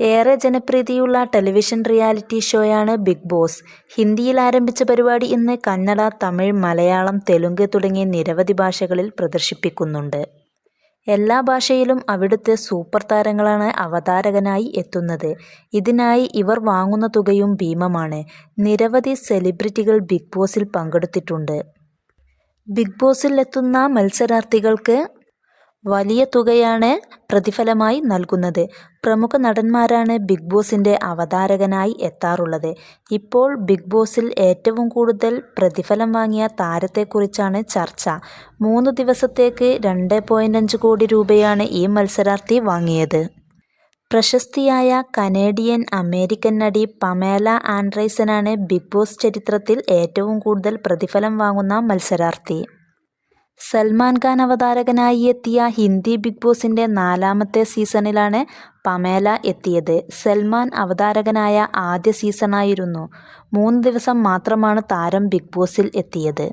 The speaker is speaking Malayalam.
ഏറെ ജനപ്രീതിയുള്ള ടെലിവിഷൻ റിയാലിറ്റി ഷോയാണ് ബിഗ് ബോസ്. ഹിന്ദിയിൽ ആരംഭിച്ച പരിപാടി ഇന്ന് കന്നഡ, തമിഴ്, മലയാളം, തെലുങ്ക് തുടങ്ങിയ നിരവധി ഭാഷകളിൽ പ്രദർശിപ്പിക്കുന്നുണ്ട്. എല്ലാ ഭാഷയിലും അവിടുത്തെ സൂപ്പർ താരങ്ങളാണ് അവതാരകനായി എത്തുന്നത്. ഇതിനായി ഇവർ വാങ്ങുന്ന തുകയും ഭീമമാണ്. നിരവധി സെലിബ്രിറ്റികൾ ബിഗ് ബോസിൽ പങ്കെടുത്തിട്ടുണ്ട്. ബിഗ് ബോസിൽ എത്തുന്ന മത്സരാർത്ഥികൾക്ക് വലിയ തുകയാണ് പ്രതിഫലമായി നൽകുന്നത്. പ്രമുഖ നടന്മാരാണ് ബിഗ് ബോസിന്റെ അവതാരകനായി എത്താറുള്ളത്. ഇപ്പോൾ ബിഗ് ബോസിൽ ഏറ്റവും കൂടുതൽ പ്രതിഫലം വാങ്ങിയ താരത്തെക്കുറിച്ചാണ് ചർച്ച. മൂന്ന് ദിവസത്തേക്ക് രണ്ട് കോടി രൂപയാണ് ഈ മത്സരാർത്ഥി വാങ്ങിയത്. പ്രശസ്തിയായ കനേഡിയൻ അമേരിക്കൻ നടി പമേല ആൻഡ്രൈസനാണ് ബിഗ് ബോസ് ചരിത്രത്തിൽ ഏറ്റവും കൂടുതൽ പ്രതിഫലം വാങ്ങുന്ന മത്സരാർത്ഥി. സൽമാൻ ഖാൻ അവതാരകനായി എത്തിയ ഹിന്ദി ബിഗ് ബോസിന്റെ നാലാമത്തെ സീസണിലാണ് പമേല എത്തിയത്. സൽമാൻ അവതാരകനായ ആദ്യ സീസണായിരുന്നു. മൂന്ന് ദിവസം മാത്രമാണ് താരം ബിഗ് ബോസിൽ എത്തിയത്.